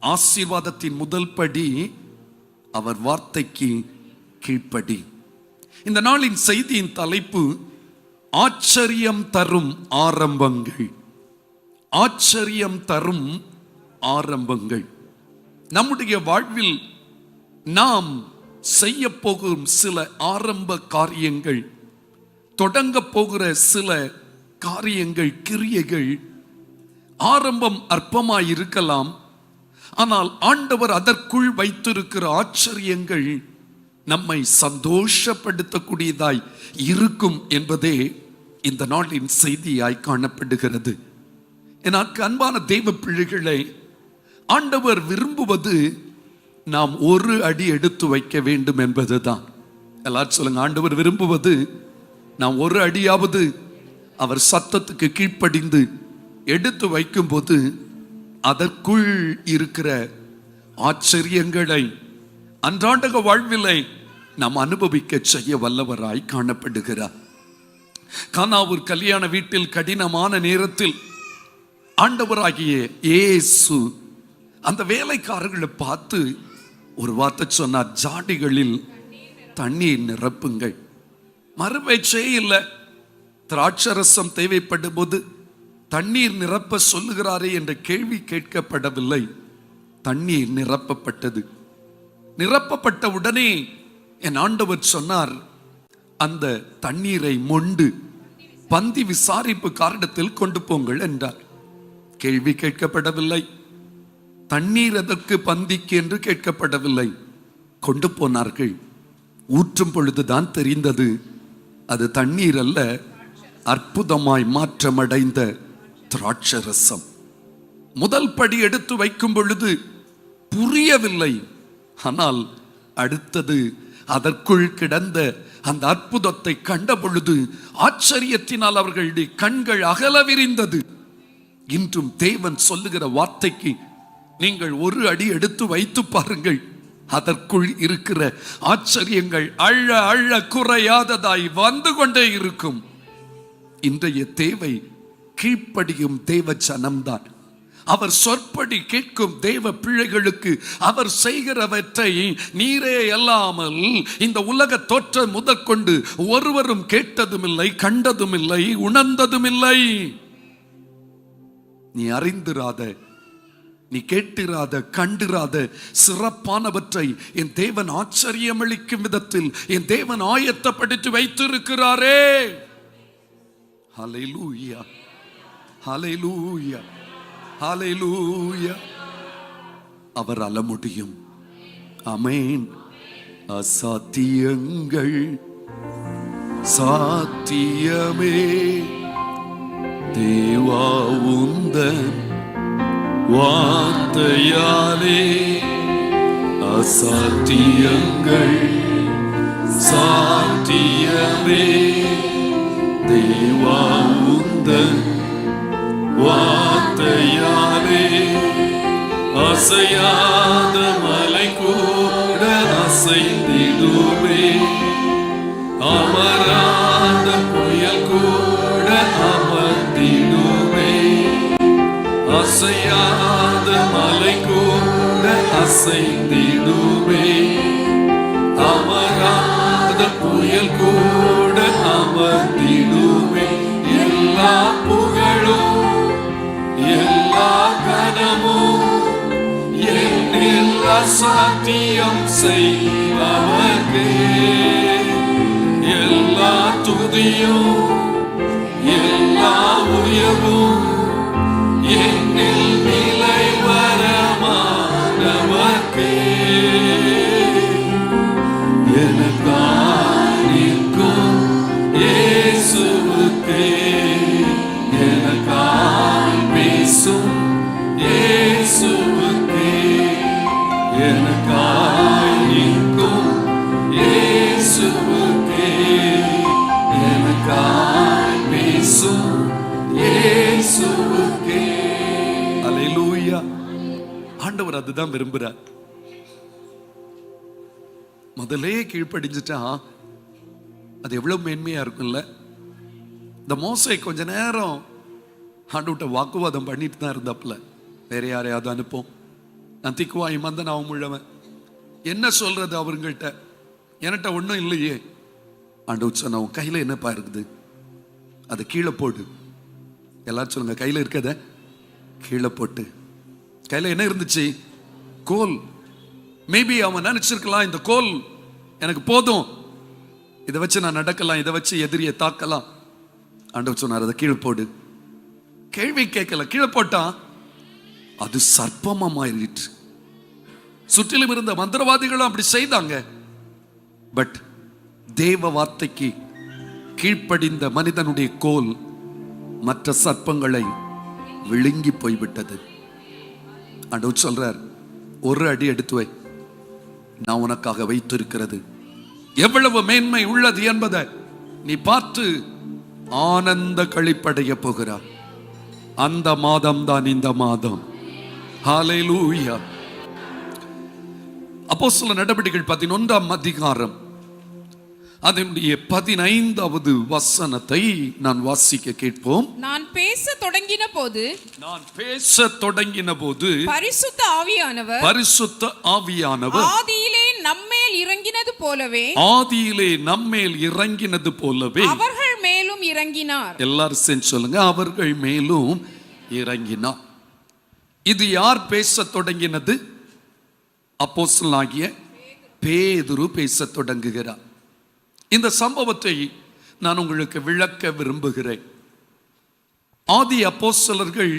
ஆசீர்வாதத்தின் முதல் படி அவர் வார்த்தைக்கு கீழ்ப்படி. இந்த நாளின் செய்தியின் தலைப்பு ஆச்சரியம் தரும் ஆரம்பங்கள். ஆச்சரியம் தரும் ஆரம்பங்கள். நம்முடைய வாழ்வில் நாம் செய்ய போகும் சில ஆரம்ப காரியங்கள் தொடங்க போகிற சில காரியங்கள் கிரியைகள் ஆரம்பம் அற்பமாய் இருக்கலாம் ஆனால் ஆண்டவர் அதற்குள் வைத்திருக்கிற ஆச்சரியங்கள் நம்மை சந்தோஷப்படுத்தக்கூடியதாய் இருக்கும் என்பதே இந்த நாளின் செய்தியாய் காணப்படுகிறது. எனக்கு அன்பான தெய்வ பிள்ளைகளை ஆண்டவர் விரும்புவது நாம் ஒரு அடி எடுத்து வைக்க வேண்டும் என்பதுதான். எல்லாரும் சொல்லுங்க ஆண்டவர் விரும்புவது நாம் ஒரு அடியாவது அவர் சத்தத்துக்கு கீழ்ப்படிந்து எடுத்து வைக்கும்போது அதற்குள் இருக்கிற ஆச்சரியங்களை அன்றாண்டக வாழ்விலை நாம் அனுபவிக்க செய்ய வல்லவராய் காணப்படுகிறார். கானாவூர் கல்யாண வீட்டில் கடினமான நேரத்தில் ஆண்டவராகிய ஏசு அந்த வேலைக்காரர்களை பார்த்து ஒரு வார்த்தை சொன்னார் ஜாடிகளில் தண்ணீர் நிரப்புங்கள். மறுபேச்சே இல்லை. திராட்சரசம் தேவைப்படும் போது தண்ணீர் நிரப்ப சொல்லுகிறாரே என்ற கேள்வி கேட்கப்படவில்லை. தண்ணீர் நிரப்பப்பட்டது. நிரப்பப்பட்ட உடனே என் ஆண்டவர் சொன்னார் அந்த தண்ணீரை மொண்டு பந்தி விசாரிப்பு காரணத்தில் கொண்டு போங்கள் என்றார். கேள்வி கேட்கப்படவில்லை. தண்ணீர் அதற்கு பந்திக்கு என்று கேட்கப்படவில்லை. கொண்டு போனார்கள். ஊற்றும் பொழுதுதான் தெரிந்தது அது தண்ணீர் அல்ல அற்புதமாய் மாற்றமடைந்த திராட்சரசம். முதல் படி எடுத்து வைக்கும் பொழுது புரியவில்லை. ஆனால் அடுத்தது அதற்குள் கிடந்த அந்த அற்புதத்தை கண்ட பொழுது ஆச்சரியத்தினால் அவர்களுடைய கண்கள் அகல விரிந்தது. இன்றும் தேவன் சொல்லுகிற வார்த்தைக்கு நீங்கள் ஒரு அடி எடுத்து வைத்து பாருங்கள். அதற்குள் இருக்கிற ஆச்சரியங்கள் அழ அழ குறையாததாய் வந்து கொண்டே இருக்கும். இன்றைய தேவை கீழ்ப்படியும் தேவ ஜனம்தான் அவர் சொற்படி கேட்கும் தேவ பிள்ளைகளுக்கு அவர் செய்கிறவற்றை நீரே அல்லாமல் இந்த உலக தோற்ற முதற்கொண்டு ஒருவரும் கேட்டதுமில்லை கண்டதுமில்லை உணர்ந்ததுமில்லை. நீ அறிந்திராத நீ கேட்டிராத கண்டிராத சிறப்பானவற்றை என் தேவன் ஆச்சரியமளிக்கும் விதத்தில் என் தேவன் ஆயத்தப்படுத்தி வைத்திருக்கிறாரே. ஹalleluya. ஹalleluya ஹalleluya அவர் அல முடியும் அமேன் அசாத்தியங்கள். சாத்தியமே. தேவா உந்த வார்த்தையாலே அசாத்தியங்கள். சாத்தியமே. தேவா உந்தன் வார்த்தையாலே அசையாத மலை கூட அசைந்திடுமே. அமராத புயல் கூட அமர்ந்திடுமே. அசையாத மலை கூட அசைந்திடுமே. என்னில் அசாத்தியம் எல்லா துதியும் எல்லா உயர்வும் என்னில் நீ ஆண்டவர் அதுதான் விரும்புறார் முதலே கீழ்ப்படிஞ்சிட்டா அது எவ்வளவு மேன்மையா இருக்கும்ல. இந்த மோசை கொஞ்ச நேரம் ஆண்டுகிட்ட வாக்குவாதம் பண்ணிட்டு தான் இருந்தாப்புல. வேற யாரையாவது அனுப்போம். நான் திக்குவாய் மந்தன் அவன் முழவன் என்ன சொல்றது அவங்கள்ட்ட என்கிட்ட ஒன்றும் இல்லையே. ஆண்டு சொன்ன உன் கையில் என்னப்பா இருக்குது? அதை கீழே போடு. எல்லாரும் சொல்லுங்க கையில் இருக்கத? கீழே போட்டு. கையில் என்ன இருந்துச்சு? கோல். மேபி அவன் நினைச்சிருக்கலாம் இந்த கோல் எனக்கு போதும். இதை வச்சு நான் நடக்கலாம் இதை வச்சு எதிரியை தாக்கலாம். ஆண்டவர் சொன்னார் அதை கீழே போடு. கேள்வி கேட்கல கீழே போட்டான் அது சர்ப்பமா மாறிட்டு சுற்றிலும் இருந்த மந்திரவாதிகளும் அப்படி செய்தாங்க. பட் தேவ வார்த்தைக்கு கீழ்ப்படிந்த மனிதனுடைய கோல் மற்ற சர்ப்பங்களை விழுங்கி போய்விட்டது. ஆண்டவர் சொல்றார் ஒரு அடி எடுத்து வை. நான் உனக்காக வைத்திருக்கிறது. எவ்வளவு மேன்மை உள்ளது என்பதை நீ பார்த்து ஆனந்த கழிப்படைய போகிறார் அந்த மாதம் தான் இந்த மாதம். அப்போ சில நடவடிக்கைகள் பதினொன்றாம் அதிகாரம். அதனுடைய பதினைந்தாவது வசனத்தை நான் வாசிக்க கேட்போம். நான் பேச தொடங்கின போது நான் பேச தொடங்கின போது பரிசுத்த ஆவியானவர் பரிசுத்த ஆவியானவர் ஆதியிலே நம்மேல் இறங்கினது போலவே ஆதியிலே நம்மேல் இறங்கினது போலவே அவர்கள் மேலும் இறங்கினார். எல்லாரும் சேர்ந்து சொல்லுங்க அவர்கள் மேலும் இறங்கினார். இது யார் பேச தொடங்கினது? அப்போஸ்தலனாகிய பேதுரு பேச தொடங்குகிறார். இந்த சம்பவத்தை நான் உங்களுக்கு விளக்க விரும்புகிறேன். ஆதி அப்போஸ்தலர்கள்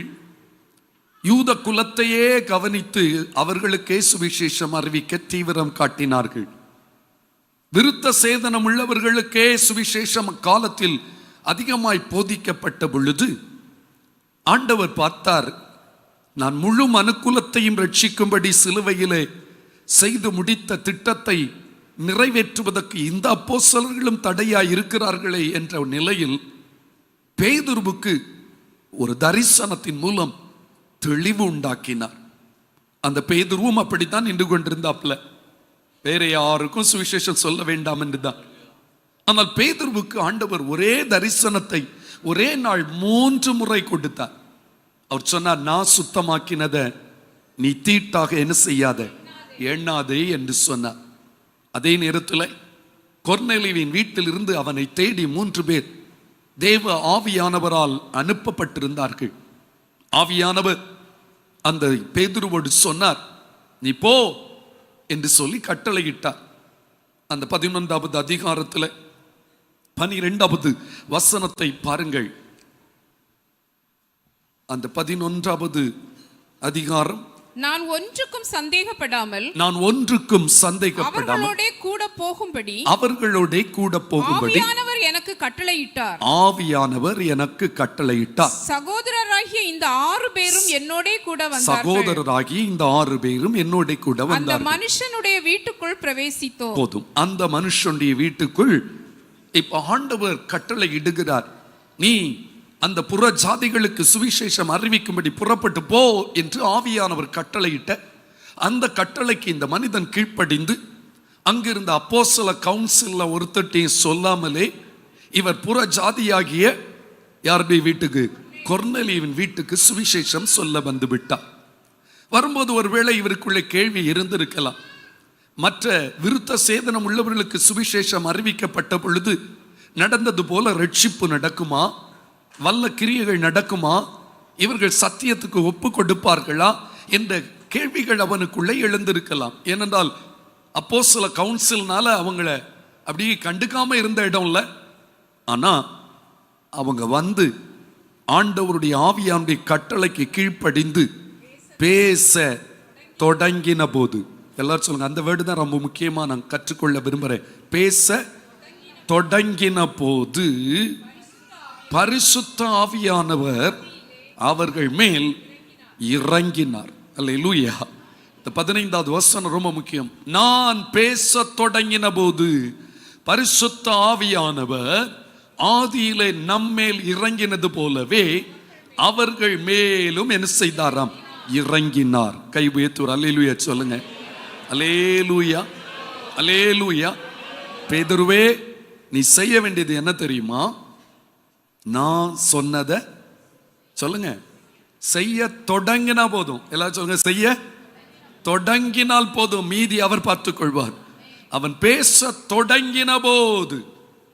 யூத குலத்தையே கவனித்து அவர்களுக்கே சுவிசேஷம் அறிவிக்க தீவிரம் காட்டினார்கள். விருத்த சேதனம் உள்ளவர்களுக்கே சுவிசேஷம் காலத்தில் அதிகமாய் போதிக்கப்பட்ட பொழுது ஆண்டவர் பார்த்தார் நான் முழு மனுக்குலத்தையும் ரட்சிக்கும்படி சிலுவையிலே செய்து முடித்த திட்டத்தை நிறைவேற்றுவதற்கு இந்த அப்போசலர்களும் தடையாக இருக்கிறார்களே என்ற நிலையில் பேதுருவுக்கு ஒரு தரிசனத்தின் மூலம் தெளிவு உண்டாக்கினார். அந்த பேதுருவும் அப்படித்தான் நின்று கொண்டிருந்தாப்ல வேற யாருக்கும் சுவிசேஷம் சொல்ல வேண்டாம் என்றுதான். ஆனால் பேதுருவுக்கு ஆண்டவர் ஒரே தரிசனத்தை ஒரே நாள் மூன்று முறை கொடுத்தார். அவர் சொன்னார் நான் சுத்தமாக்கினத நீ தீட்டாக என்ன செய்யாத? எண்ணாதே என்று சொன்னார். அதே நேரத்தில் கொர்நெலிவின் வீட்டில் இருந்து அவனை தேடி மூன்று பேர் தேவ ஆவியானவரால் அனுப்பப்பட்டிருந்தார்கள். ஆவியானவர் அந்த பேதுருவோடு சொன்னார் நீ போ என்று சொல்லி கட்டளையிட்டார். அந்த பதினொன்றாவது அதிகாரத்தில் பனிரெண்டாவது வசனத்தை பாருங்கள். அந்த பதினொன்றாவது அதிகாரம் நான் ஒன்றுக்கும் சந்தேகப்படாமல் நான் ஒன்றுக்கும் சந்தேகப்படாமல் அவர்களோட கூட போகும்படி அவர்களோட கூட போகும்படி ஆவியானவர் எனக்கு கட்டளையிட்டார். ஆவியானவர் எனக்கு கட்டளையிட்டார். சகோதரராகிய இந்த ஆறு பேரும் என்னோட கூட வந்தார்கள். சகோதரராகி இந்த ஆறு பேரும் என்னோட கூட அந்த வந்தார்கள். மனுஷனுடைய வீட்டுக்குள் பிரவேசித்தோம். போதும். அந்த மனுஷனுடைய வீட்டுக்குள் இப்ப ஆண்டவர் கட்டளை இடுகிறார் நீ அந்த புற ஜாதிகளுக்கு சுவிசேஷம் அறிவிக்கும்படி புறப்பட்டு போ என்று ஆவியானவர் கட்டளையிட்ட. அந்த கட்டளைக்கு இந்த மனிதன் கீழ்ப்படிந்து அங்கிருந்த அப்போசல கவுன்சிலில் ஒருத்தட்டையும் சொல்லாமலே இவர் புற ஜாதியாகிய யாருடைய வீட்டுக்கு? கொர்னலியின் வீட்டுக்கு சுவிசேஷம் சொல்ல வந்து விட்டார். வரும்போது ஒருவேளை இவருக்குள்ளே கேள்வி இருந்திருக்கலாம். மற்ற விருத்த சேதனம் உள்ளவர்களுக்கு சுவிசேஷம் அறிவிக்கப்பட்ட பொழுது நடந்தது போல ரட்சிப்பு நடக்குமா? வல்ல கிரியைகள் நடக்குமா? இவர்கள் சத்தியத்துக்கு ஒப்பு கொடுப்பார்களா? என்ற கேள்விகள் அவனுக்குள்ளே எழுந்திருக்கலாம். ஏனென்றால் அப்போ சில கவுன்சில்னால அவங்கள அப்படியே கண்டுக்காம இருந்த இடம்ல. ஆனால் அவங்க வந்து ஆண்டவருடைய ஆவியானுடைய கட்டளைக்கு கீழ்ப்படிந்து பேச தொடங்கின போது எல்லாரும் சொல்லுங்க அந்த வேர்டு தான் ரொம்ப முக்கியமாக நான் கற்றுக்கொள்ள விரும்புகிறேன் பேச தொடங்கின போது பரிசுத்த ஆவியானவர் அவர்கள் மேல் இறங்கினார். அல்லேலூயா இந்த பதினைந்தாவது வசனம் ரொம்ப முக்கியம். நான் பேச தொடங்கின போது பரிசுத்த ஆவியானவர் ஆதியிலே நம்மேல் இறங்கினது போலவே அவர்கள் மேலும் என்ன செய்தாராம்? இறங்கினார். கை உயர்த்துவர் அல்லேலூயா சொல்லுங்க. அலேலூயா அலேலூயா பேதுருவே நீ செய்ய வேண்டியது என்ன தெரியுமா? நான் சொன்னதை சொல்லுங்க. செய்ய தொடங்கினா போதும். எல்லாரும் சொல்லுங்க செய்ய தொடங்கினால் போதும். மீதி அவர் பார்த்துக் கொள்வார். அவன் பேச தொடங்கின போது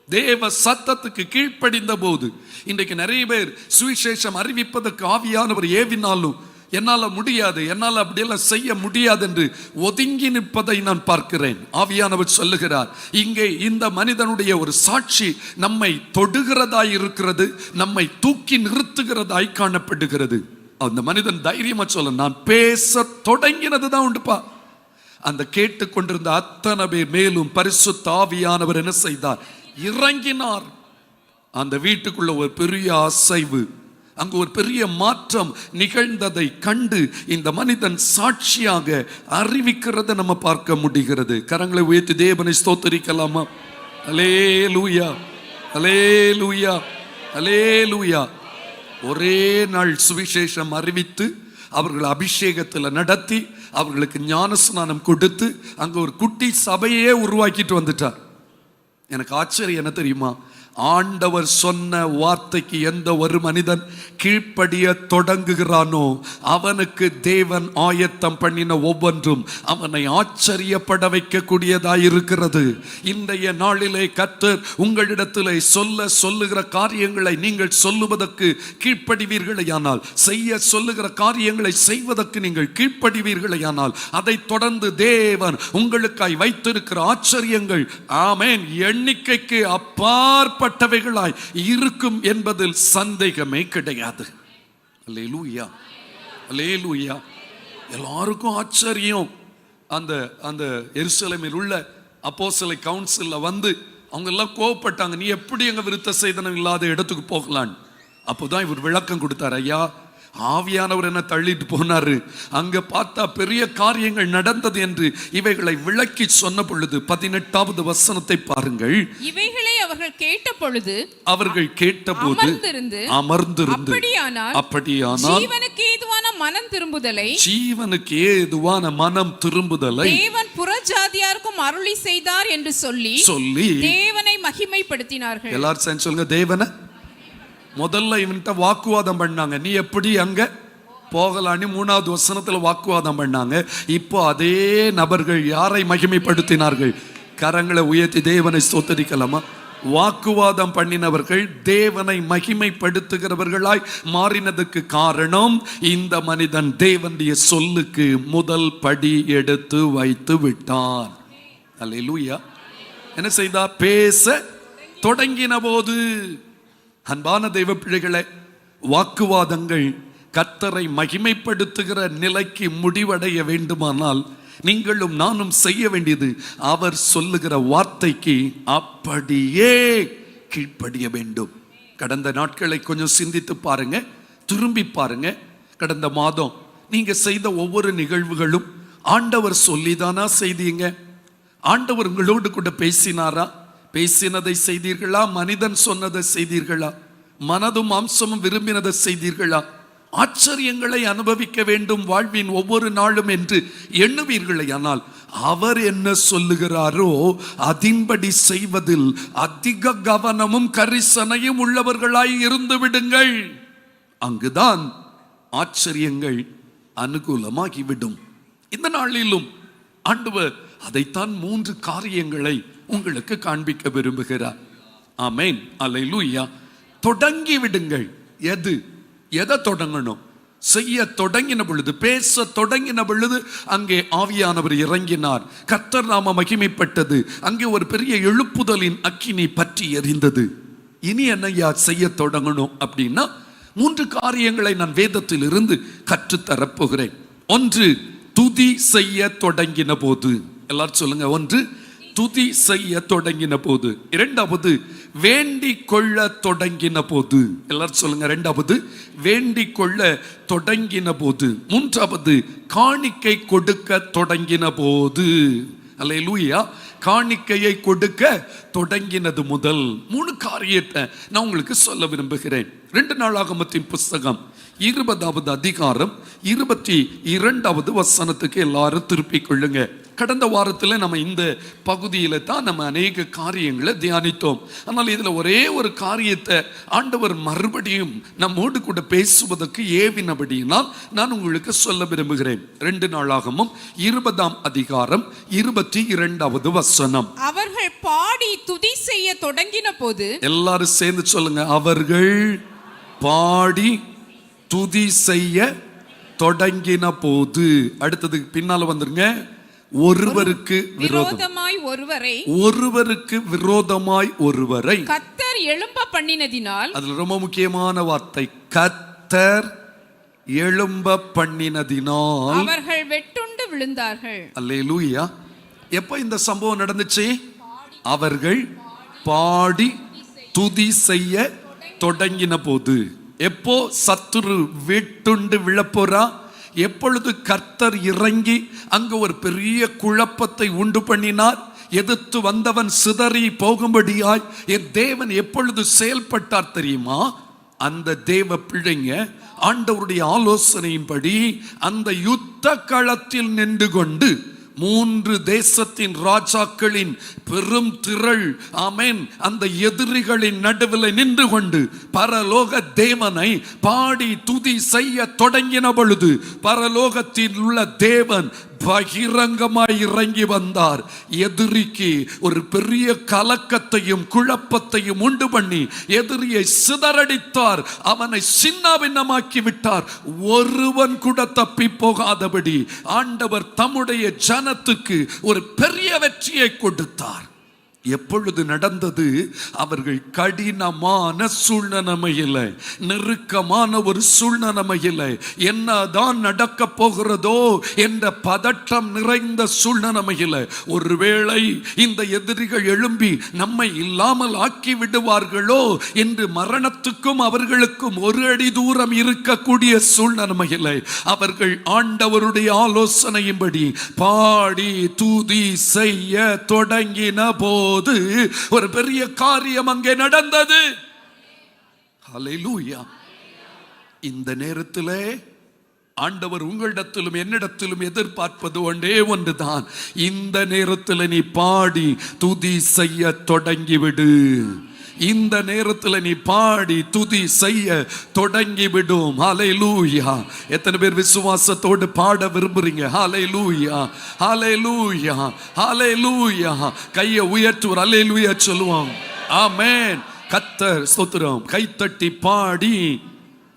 தேவ சத்தத்துக்கு கீழ்ப்படிந்த போது இன்றைக்கு நிறைய பேர் சுவிசேஷம் அறிவிப்பதற்கு ஆவியானவர் ஏவினாலும் என்னால் முடியாது என்னால் அப்படியெல்லாம் செய்ய முடியாது என்று ஒதுங்கி நிற்பதை நான் பார்க்கிறேன். ஆவியானவர் சொல்லுகிறார் இங்கே இந்த மனிதனுடைய ஒரு சாட்சி நம்மை தொடுகிறதாய் இருக்கிறது நம்மை தூக்கி நிறுத்துகிறதாய் காணப்படுகிறது. அந்த மனிதன் தைரியமா சொல்ல நான் பேச தொடங்கினது தான் உண்டுப்பா. அந்த கேட்டுக்கொண்டிருந்த அத்தனை பேர் மேலும் பரிசு தாவியானவர் என்ன செய்தார்? இறங்கினார். அந்த வீட்டுக்குள்ள ஒரு பெரிய அசைவு. அங்கு ஒரு பெரிய மாற்றம் நிகழ்ந்ததை கண்டு இந்த மனிதன் சாட்சியாக அறிவிக்கிறத நம்ம பார்க்க முடிகிறது. கரங்களை உயர்த்தி தேவனை ஸ்தோத்தரிக்கலாமா? அலே லூயா அலே லூயா அலே லூயா ஒரே நாள் சுவிசேஷம் அறிவித்து அவர்கள் அபிஷேகத்தில் நடத்தி அவர்களுக்கு ஞானஸ்நானம் கொடுத்து அங்கே ஒரு குட்டி சபையே உருவாக்கிட்டு வந்துட்டார். எனக்கு ஆச்சரியம் என்ன தெரியுமா? ஆண்டவர் சொன்ன வார்த்தைக்கு எந்த ஒரு மனிதன் கீழ்ப்படிய தொடங்குகிறானோ அவனுக்கு தேவன் ஆயத்தம் பண்ணின ஒவ்வொன்றும் அவனை ஆச்சரியப்பட வைக்கக்கூடியதாக இருக்கிறது. இன்றைய நாளிலே கத்தர் உங்களிடத்தில் சொல்ல சொல்லுகிற காரியங்களை நீங்கள் சொல்லுவதற்கு கீழ்ப்படிவீர்களையானால் செய்ய சொல்லுகிற காரியங்களை செய்வதற்கு நீங்கள் கீழ்ப்படிவீர்களையானால் அதை தொடர்ந்து தேவன் உங்களுக்காய் வைத்திருக்கிற ஆச்சரியங்கள் ஆமேன். எண்ணிக்கைக்கு அப்பாற்பட்டவைகளாய் இருக்கும் என்பதில் சந்தேகமே கிடையாது. அல்லேலூயா. அல்லேலூயா. எல்லாருக்கும் ஆச்சரியம். அந்த அந்த எருசலேமில் உள்ள அப்போ சிலை கவுன்சிலில் வந்து அவங்க எல்லாம் கோவப்பட்டாங்க நீ எப்படி எங்க விருத்த சேதனம் இல்லாத இடத்துக்கு போகலான்னு? அப்போதான் இவர் விளக்கம் கொடுத்தார் ஐயா ஆவியானவர் என்ன தள்ளிட்டு போனாரு. அங்க பார்த்தா பெரிய காரியங்கள் நடந்தது என்று இவைகளை விளக்கி சொன்ன பொழுது பதினெட்டாவது வசனத்தை பாருங்கள். இவைகளை அவர்கள் கேட்ட பொழுது அவர்கள் கேட்டபோது அமர்ந்திருந்து அமர்ந்திருந்து அப்படியானால் அப்படியானால் ஜீவனுக்கு ஏதுவான மனம் திரும்புதலை? ஜீவனுக்கு ஏதுவான மனம் திரும்புதலை? தேவன் புறஜாதியாருக்கும் அருளி செய்தார் என்று சொல்லி சொல்லி தேவனை மகிமைப்படுத்தினார்கள். எல்லாரும் சொல்லுங்க தேவனை முதல்ல இவன்கிட்ட வாக்குவாதம் பண்ணாங்க. நீ எப்படி அங்க போகலான்னு மூணாவது வசனத்துல வாக்குவாதம் பண்ணாங்க. இப்போ அதே நபர்கள் யாரை மகிமைப்படுத்தினார்கள்? கரங்களை உயர்த்தி தேவனை ஸ்தோத்தரிக்கலாமா? வாக்குவாதம் பண்ணினவர்கள் தேவனை மகிமைப்படுத்துகிறவர்களாய் மாறினதுக்கு காரணம் இந்த மனிதன் தேவனுடைய சொல்லுக்கு முதல் படி எடுத்து வைத்து விட்டான். அல்ல என்ன செய்தா? பேச தொடங்கின போது அன்பான தெய்வ பிள்ளைகளை வாக்குவாதங்கள் கர்த்தரை மகிமைப்படுத்துகிற நிலைக்கு முடிவடைய வேண்டுமானால் நீங்களும் நானும் செய்ய வேண்டியது அவர் சொல்லுகிற வார்த்தைக்கு அப்படியே கீழ்ப்படிய வேண்டும். கடந்த நாட்களை கொஞ்சம் சிந்தித்து பாருங்க திரும்பி பாருங்க. கடந்த மாதம் நீங்க செய்த ஒவ்வொரு நிகழ்வுகளும் ஆண்டவர் சொல்லிதானா செய்தீங்க? ஆண்டவர் உங்களோடு கூட பேசினாரா? பேசினதை செய்தீர்களா? மனிதன் சொன்னதை செய்தீர்களா? மனதும் மாம்சமும் விரும்பினதை செய்தீர்களா? ஆச்சரியங்களை அனுபவிக்க வேண்டும் வாழ்வின் ஒவ்வொரு நாளும் என்று எண்ணுவீர்களேயானால் அவர் என்ன சொல்லுகிறாரோ அதின்படி செய்வதில் அதிக கவனமும் கரிசனையும் உள்ளவர்களாய் இருந்து விடுங்கள். அங்குதான் ஆச்சரியங்கள் அனுகூலமாகிவிடும். இந்த நாளிலும் ஆண்டவர் அதைத்தான் மூன்று காரியங்களை உங்களுக்கு காண்பிக்க விரும்புகிறார். ஆமேன். அல்லேலூயா. தொடங்கி விடுங்கள் எது? எதை தொடங்கணும்? செய்ய தொடங்கின பொழுது பேச தொடங்கின பொழுது அங்கே ஆவியானவர் இறங்கினார். கத்தர் நாம மகிமைப்பட்டது. அங்கே ஒரு பெரிய எழுப்புதலின் அக்கினி பற்றி எரிந்தது. இனி என்னையா செய்ய தொடங்கணும் அப்படின்னா மூன்று காரியங்களை நான் வேதத்தில் இருந்து கற்றுத்தரப்போகிறேன். ஒன்று துதி செய்ய தொடங்கின போது. எல்லாரும் சொல்லுங்க ஒன்று துதி செய்ய தொடங்கின போது இரண்டாவது வேண்டிக் கொள்ள தொடங்கின போது எல்லாரும் சொல்லுங்க ரெண்டாவது வேண்டிக் கொள்ள தொடங்கின போது மூன்றாவது காணிக்கை கொடுக்க தொடங்கின போது அல்லேலூயா காணிக்கையை கொடுக்க தொடங்கினது முதல். மூணு காரியத்தை நான் உங்களுக்கு சொல்ல விரும்புகிறேன். ரெண்டு நாளாகமத்தின் புஸ்தகம் இருபதாவது அதிகாரம் இருபத்தி இரண்டாவது வசனத்துக்கு எல்லாரும் திருப்பிக் கொள்ளுங்க. கடந்த வாரத்தில் நம்ம இந்த பகுதியில் தான் நம்ம அநேக காரியங்களை தியானித்தோம். ஆனால் இதில் ஒரே ஒரு காரியத்தை ஆண்டவர் மறுபடியும் நம்மோடு கூட பேசுவதற்கு ஏவினபடியினால் நான் உங்களுக்கு சொல்ல விரும்புகிறேன். ரெண்டு நாளாகமும் இருபதாம் அதிகாரம் இருபத்தி இரண்டாவது வசனம். அவர்கள் பாடி துதி செய்ய தொடங்கின போது எல்லாரும் சேர்ந்து சொல்லுங்க அவர்கள் பாடி துதி செய்ய தொடங்கின போது. அடுத்ததுக்கு பின்னால வந்துருங்க. ஒருவருக்கு விரோதம். விரோதமாய் ஒருவரை ஒருவருக்கு விரோதமாய் ஒருவரை. கத்தர் எழும்ப பண்ணினதினால் அதுல ரொம்ப முக்கியமான வார்த்தை கத்தர் எழும்ப பண்ணினதினால் அவர்கள் வெட்டுண்டு விழுந்தார்கள். அல்லேலூயா. எப்ப இந்த சம்பவம் நடந்துச்சு? அவர்கள் பாடி துதி செய்ய தொடங்கின போது. எப்போ சத்துரு வெட்டுண்டு விழப்போறா? எப்பொழுது கர்த்தர் இறங்கி அங்க ஒரு பெரிய குழப்பத்தை உண்டு பண்ணினார்? எதிர்த்து வந்தவன் சிதறி போகும்படியாய் என் தேவன் எப்பொழுது செயல்பட்டார் தெரியுமா? அந்த தேவ பிள்ளைங்க ஆண்டவருடைய ஆலோசனையின்படி அந்த யுத்த களத்தில் நின்று கொண்டு மூன்று தேசத்தின் ராஜாக்களின் பெரும் திரள் ஆமென் அந்த எதிரிகளின் நடுவில் நின்று கொண்டு பரலோக தேவனை பாடி துதி செய்ய தொடங்கின பொழுது பரலோகத்தில் உள்ள தேவன் பகிரங்கமாய் இறங்கி வந்தார். எதிரிக்கு ஒரு பெரிய கலக்கத்தையும் குழப்பத்தையும் உண்டு பண்ணி எதிரியை சிதறடித்தார். அவனை சின்னாபின்னமாக்கி விட்டார். ஒருவன் கூட தப்பி போகாதபடி ஆண்டவர் தம்முடைய ஜனத்துக்கு ஒரு பெரிய வெற்றியை கொடுத்தார். எப்பொழுது நடந்தது? அவர்கள் கடினமான சூழ்நிலைமையில் நெருக்கமான ஒரு சூழ்நிலைமையில் என்னதான் நடக்க போகிறதோ என்ற பதற்றம் நிறைந்த சூழ்நிலைமையில் ஒருவேளை இந்த எதிரிகள் எழும்பி நம்மை இல்லாமல் ஆக்கி விடுவார்களோ என்று மரணத்துக்கும் அவர்களுக்கும் ஒரு அடி தூரம் இருக்கக்கூடிய சூழ்நிலைமையில் அவர்கள் ஆண்டவருடைய ஆலோசனையின்படி பாடி துதி செய்ய தொடங்கின போது ஒரு பெரிய காரியம் அங்கே நடந்தது. இந்த நேரத்திலே ஆண்டவர் உங்களிடத்திலும் என்னிடத்திலும் எதிர்பார்ப்பது ஒன்றே ஒன்றுதான். இந்த நேரத்தில் நீ பாடி துதி செய்ய தொடங்கிவிடு. இந்த நேரத்தில் நீ பாடி துதி செய்ய தொடங்கி விடும் ஹலை லூயா எத்தனை பேர் விசுவாசத்தோடு பாட விரும்புறீங்க? ஹலை லூயா ஹலை லூயா ஹலை லூயா கையை உயர்த்துவர். அலை லூயா சொல்லுவாங்க ஆமேன் கத்தர் ஸ்தோத்திரம். கைத்தட்டி பாடி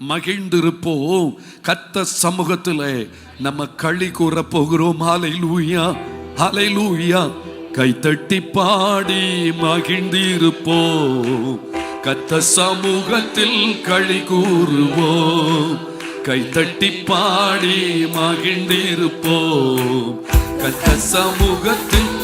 மகிழ்ந்திருப்போம். கத்த சமூகத்தில் நம்ம களி கூற போகிறோம் ஹலை லூயா ஹலை லூயா கைத்தட்டி பாடி மகிழ்ந்திருப்போம். கத்த சமூகத்தில் களி கூறுவோம். கைத்தட்டி பாடி மகிழ்ந்திருப்போம். கத்த சமூகத்தில்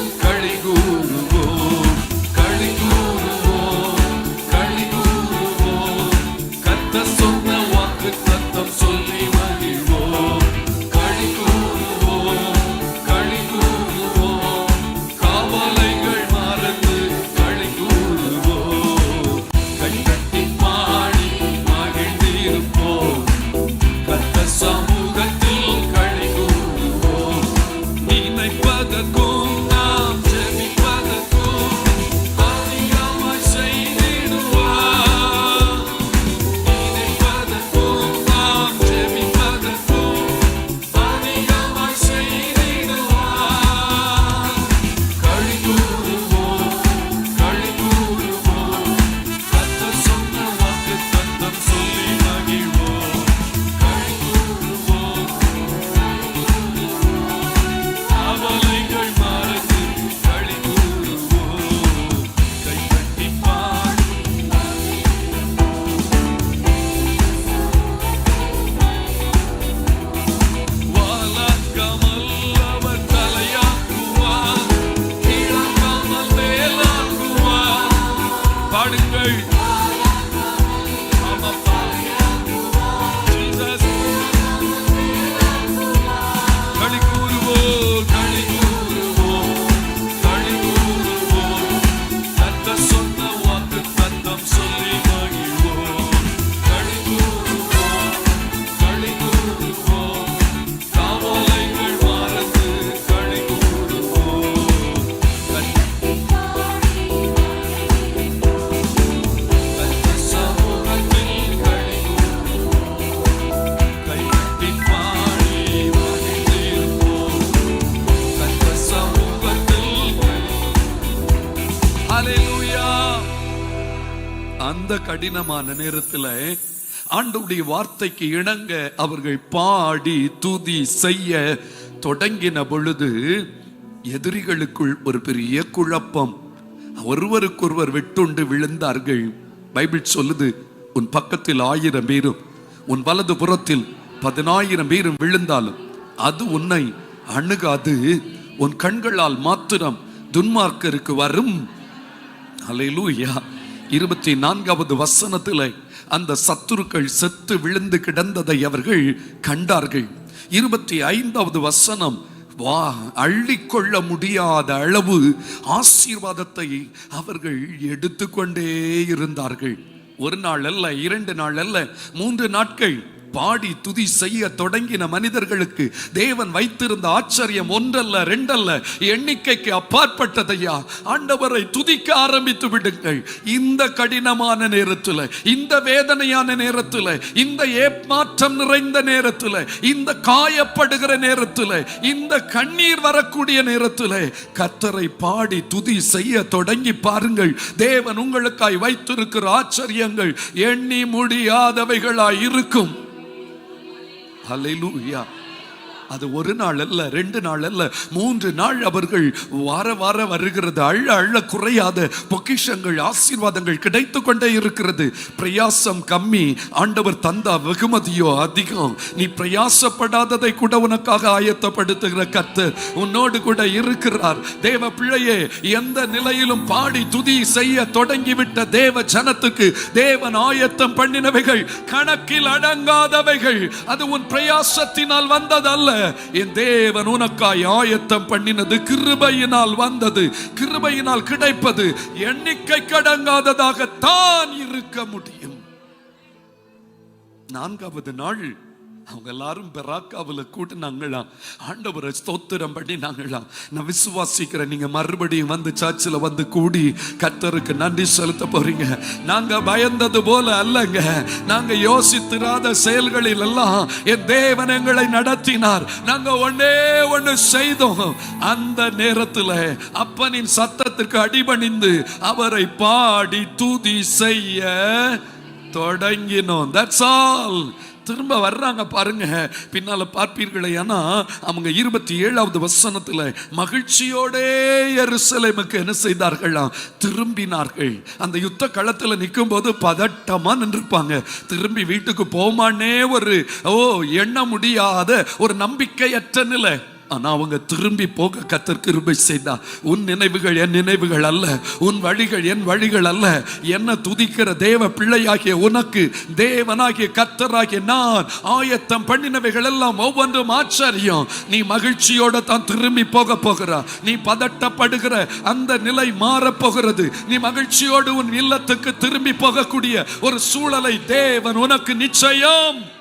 கடினமான நேரத்துல ஆண்டவுடைய வார்த்தைக்கு இணங்க அவர்கள் பாடி துதி செய்ய தொடங்கின பொழுது எதிரிகளுக்குள் ஒரு பெரிய குழப்பம். ஒருவருக்கொருவர் வெட்டுண்டு விழுந்தார்கள். பைபிள் சொல்லுது உன் பக்கத்தில் ஆயிரம் பேரும் உன் வலது புறத்தில் பதினாயிரம் பேரும் விழுந்தாலும் அது உன்னை அணுகாது. உன் கண்களால் மாத்திரம் துன்மார்க்கருக்கு வரும். அல்லேலூயா இருபத்தி நான்காவது வசனத்தில் அந்த சத்துருக்கள் செத்து விழுந்து கிடந்ததை அவர்கள் கண்டார்கள். இருபத்தி ஐந்தாவது வசனம் வா அள்ளிக்கொள்ள முடியாத அளவு ஆசீர்வாதத்தை அவர்கள் எடுத்துக்கொண்டே இருந்தார்கள். ஒரு நாள் அல்ல இரண்டு நாள் அல்ல மூன்று நாட்கள் பாடி துதி செய்ய தொடங்கின மனிதர்களுக்கு தேவன் வைத்திருந்த ஆச்சரியம் ஒன்றல்ல ரெண்டல்ல. எண்ணிக்கைக்கு அப்பாற்பட்டதையா? ஆண்டவரை துதிக்க ஆரம்பித்து விடுங்கள். இந்த கடினமான நேரத்தில் இந்த வேதனையான நேரத்தில் இந்த ஏமாற்றம் நிறைந்த நேரத்தில் இந்த காயப்படுகிற நேரத்தில் இந்த கண்ணீர் வரக்கூடிய நேரத்தில் கத்தரை பாடி துதி செய்ய தொடங்கி பாருங்கள். தேவன் உங்களுக்காய் வைத்திருக்கிற ஆச்சரியங்கள் எண்ணி முடியாதவைகளாய் இருக்கும். ஹalleluya அது ஒரு நாள் அல்ல ரெண்டு நாள் அல்ல. மூன்று நாள் அவர்கள் வார வார வருகிறது. அள்ள அள்ள குறையாத பொக்கிஷங்கள் ஆசீர்வாதங்கள் கிடைத்து கொண்டே இருக்கிறது. பிரயாசம் கம்மி. ஆண்டவர் தந்தா வெகுமதியோ அதிகம். நீ பிரயாசப்படாததை கூட உனக்காக ஆயத்தப்படுத்துகிற கத்து உன்னோடு கூட இருக்கிறார். தேவ பிள்ளையே எந்த நிலையிலும் பாடி துதி செய்ய தொடங்கிவிட்ட தேவ ஜனத்துக்கு தேவன் ஆயத்தம் பண்ணினவைகள் கணக்கில் அடங்காதவைகள். அது உன் பிரயாசத்தினால் வந்ததல்ல. என் தேவன் உனக்காய் ஆயத்தம் பண்ணினது கிருபையினால் வந்தது கிருபையினால் கிடைப்பது. எண்ணிக்கை கடங்காததாக தான் இருக்க முடியும். நான்காவது நாள் அவங்க எல்லாரும் பெராக்காவில் கூட்டினாங்களாம். ஆண்டவரை ஸ்தோத்திரம் பண்ணினாங்களாம். நான் விசுவாசிக்கிறேன் நீங்க மறுபடியும் வந்து சர்ச்சில் வந்து கூடி கத்தருக்கு நன்றி செலுத்த போறீங்க. நாங்க பயந்தது போல அல்லங்க. நாங்க யோசித்திராத செயல்களில் எல்லாம் என் தேவன் எங்களை நடத்தினார். நாங்க ஒன்னே ஒண்ணு செய்தோம். அந்த நேரத்தில் அப்பனின் சத்தத்திற்கு அடிபணிந்து அவரை பாடி துதி செய்ய தொடங்கினோம். தட்ஸ் ஆல் திரும்ப வர்றாங்க பாருங்க. பின்னால பார்ப்பீர்களே ஏன்னா அவங்க இருபத்தி ஏழாவது வசனத்துல மகிழ்ச்சியோடே எருசலேமுக்கு என்ன செய்தார்களாம் திரும்பினார்கள். அந்த யுத்த களத்துல நிற்கும் போது பதட்டமா நின்றுப்பாங்க. திரும்பி வீட்டுக்கு போமானே ஒரு ஓ எண்ண முடியாத ஒரு நம்பிக்கையற்ற நிலை. ஆனால் அவங்க திரும்பி போக கத்தர் கிருபை செய்தா. உன் நினைவுகள் என் நினைவுகள் அல்ல. உன் வழிகள் என் வழிகள் அல்ல. என்ன துதிக்கிற தேவ பிள்ளையாகிய உனக்கு தேவனாகிய கத்தராகிய நான் ஆயத்தம் பண்ணினவைகள் எல்லாம் ஒவ்வொன்றும் ஆச்சரியம். நீ மகிழ்ச்சியோட தான் திரும்பி போக போகிறா. நீ பதட்டப்படுகிற அந்த நிலை மாறப்போகிறது நீ மகிழ்ச்சியோடு உன் இல்லத்துக்கு திரும்பி போகக்கூடிய ஒரு சூழலை தேவன் உனக்கு நிச்சயம்.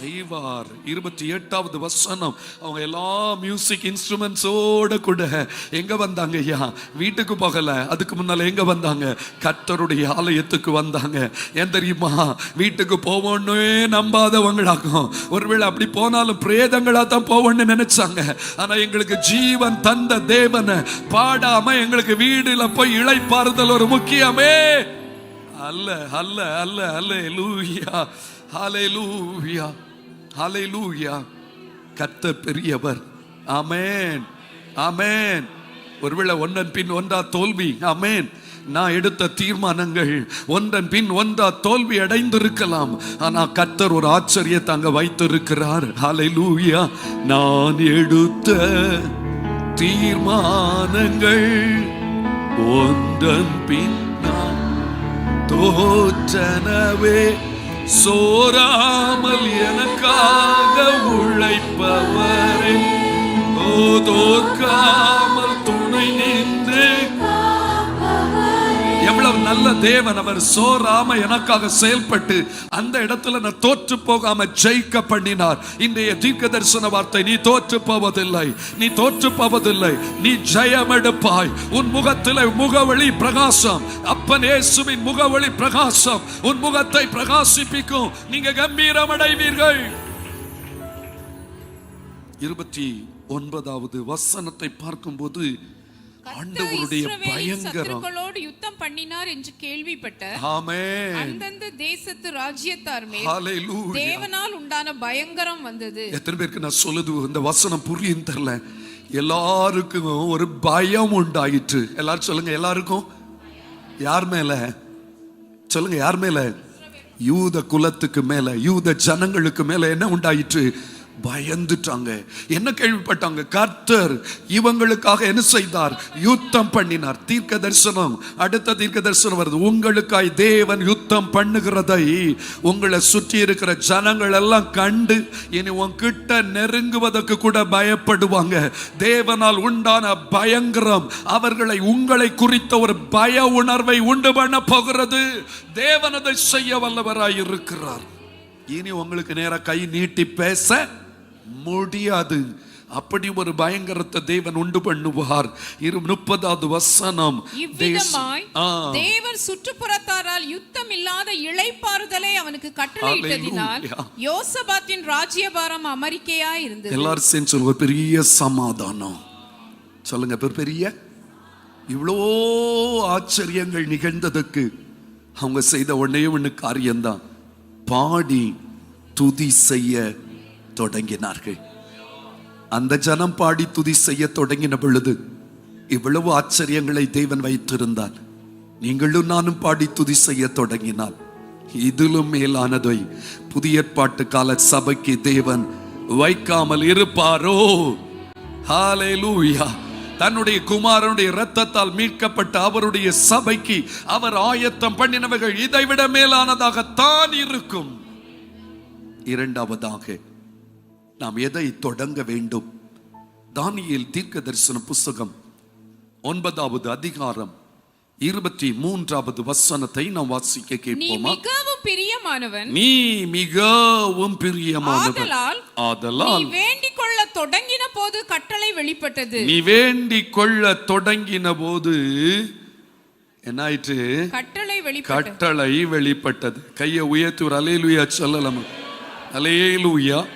செய்வார். இருபத்தி எட்டாவது வசனம். அவங்க எல்லா மியூசிக் இன்ஸ்ட்ருமெண்ட்ஸோட கூட எங்க வந்தாங்க ஐயா? வீட்டுக்கு போகல. அதுக்கு முன்னால எங்க வந்தாங்க? கத்தருடைய ஆலயத்துக்கு வந்தாங்க. ஏன் தெரியுமா? வீட்டுக்கு போவோன்னே நம்பாதவங்களாகும். ஒருவேளை அப்படி போனாலும் பிரேதங்களா தான் போவோம்னு நினைச்சாங்க. ஆனா எங்களுக்கு ஜீவன் தந்த தேவனை பாடாம எங்களுக்கு வீடுல போய் இளைப்பாறுதல் ஒரு முக்கியமே. அல்ல அல்ல அல்ல அல்ல லூயா ஹலை ஹalleluya கர்த்தர் பெரியவர். அமேன் அமேன் ஒருவேளை ஒன்றன் பின் ஒன்றா தோல்வி. அமேன் நான் எடுத்த தீர்மானங்கள் ஒன்றன் பின் ஒன்றா தோல்வி அடைந்திருக்கலாம். ஆனா கர்த்தர் ஒரு ஆச்சரியத்தை அங்க வைத்திருக்கிறார். ஹalleluya நான் எடுத்த தீர்மானங்கள் ஒன்றன் பின் நான் தோற்றனவே சோராமல் எனக்காக உழைப்பவரே. ஓ தோற்காமல் துணை நின்று நல்ல தேவன் அவர் சோராம எனக்காக செயல்பட்டு அந்த இடத்துல நான் தோற்று போகாம ஜெயிக்க பண்ணினார். இன்றைய தீர்க்க தரிசன வார்த்தை நீ தோற்று போவதில்லை நீ தோற்று போவதில்லை நீ ஜெயம் எடுப்பாய் உன் முகத்தில் முகவழி பிரகாசம். அப்பன் இயேசுவின் முகவழி பிரகாசம். உன் முகத்தை பிரகாசிப்பிக்கும். நீங்க கம்பீரம் அடைவீர்கள் இருபத்தி ஒன்பதாவது வசனத்தை பார்க்கும்போது போது ஆண்டவருடைய பயங்கரம். யுத்தம் பண்ணினார் என்று கேள்விப்பட்ட ஆமென். அந்தந்த தேசத்து ராஜ்யத்தார் மேல் ஹalleluya. தேவனால் உண்டான பயங்கரம் வந்தது. எத்தனை பேருக்கு நான் சொல்லுது இந்த வசனம் புரியும் தெரியல. எல்லாருக்கும் ஒரு பயம் உண்டாயிற்று. எல்லாரும் சொல்லுங்க எல்லாருக்கும்? யார் மேல? சொல்லுங்க யார் மேல? யூத குலத்துக்கு மேல யூத ஜனங்களுக்கு மேல என்ன உண்டாயிற்று? பயந்துட்டாங்க. என்ன கேள்விப்பட்டாங்க? கர்த்தர் இவங்களுக்காக என்ன செய்தார்? யுத்தம் பண்ணினார். தீர்க்க தரிசனம் அடுத்த தீர்க்க தரிசனம் வருது. உங்களுக்காய் தேவன் யுத்தம் பண்ணுகிறதை உங்களை சுற்றி இருக்கிற ஜனங்கள் எல்லாம் கண்டு இனி உங்ககிட்ட நெருங்குவதற்கு கூட பயப்படுவாங்க. தேவனால் உண்டான பயங்கரம் அவர்களை உங்களை குறித்த ஒரு பய உணர்வை உண்டு பண்ண போகிறது. தேவன் அதை செய்ய வல்லவராய் இருக்கிறார் இனி உங்களுக்கு நேராக கை நீட்டி பேச முடியாது. அப்படி ஒரு பயங்கரத்தை தேவன் உண்டு பண்ணுவார். இரு முப்பதாவது வசனம். தேவன் சுற்றுப்புறத்தாரால் யுத்தம் இல்லாத இளைப்பாறுதலை அவனுக்கு கட்டளையிட்டதினால். யோசபாத்தின் ராஜ்யபாரம் அமெரிக்கையா இருந்தது. எல்லாரும் சேர்ந்து சொல்லுங்க பெரிய சமாதானம். சொல்லுங்க பெரு- பெரிய. இவ்வளோ ஆச்சரியங்கள் நிகழ்ந்ததுக்கு அவங்க செய்த ஒன்னே ஒண்ணு காரியம்தான். பாடி துதி செய்ய தொடங்கினார்கள். அந்த ஜனம் பாடி துதி செய்ய தொடங்கின பொழுது இவ்வளவு ஆச்சரியங்களை தேவன் வைத்திருந்தார். நீங்களும் நானும் பாடி துதி செய்ய தொடங்கினால் இதிலும் மேலானதை புதிய ஏற்பாட்டு கால சபைக்கு தேவன் வைக்காமல் இருப்பாரோ? ஹalleluya தன்னுடைய குமாரனுடைய இரத்தத்தால் மீட்கப்பட்ட அவருடைய சபைக்கு அவர் ஆயத்தம் பண்ணினவர்கள் இதைவிட மேலானதாகத்தான் இருக்கும். இரண்டாவதாக நாம் எதை தொடங்க வேண்டும்? தானியேல் தீர்க்க தரிசன புஸ்தகம் ஒன்பதாவது அதிகாரம் இருபத்தி மூன்றாவது வசனத்தை நாம் வாசிக்க கேட்போமா? மிகவும் பிரியமானவன். நீ மிகவும் பிரியமானவன். ஆதலால் வேண்டிக் கொள்ள தொடங்கின போது கட்டளை வெளிப்பட்டது. நீ வேண்டிக் கொள்ள தொடங்கின போது என்ன ஆயிற்று கட்டளை வெளிப்பட்டது. கட்டளை வெளிப்பட்டது. கையை உயர்த்தி ஒரு அலையிலுயா சொல்லலாம்? அலையிலுயா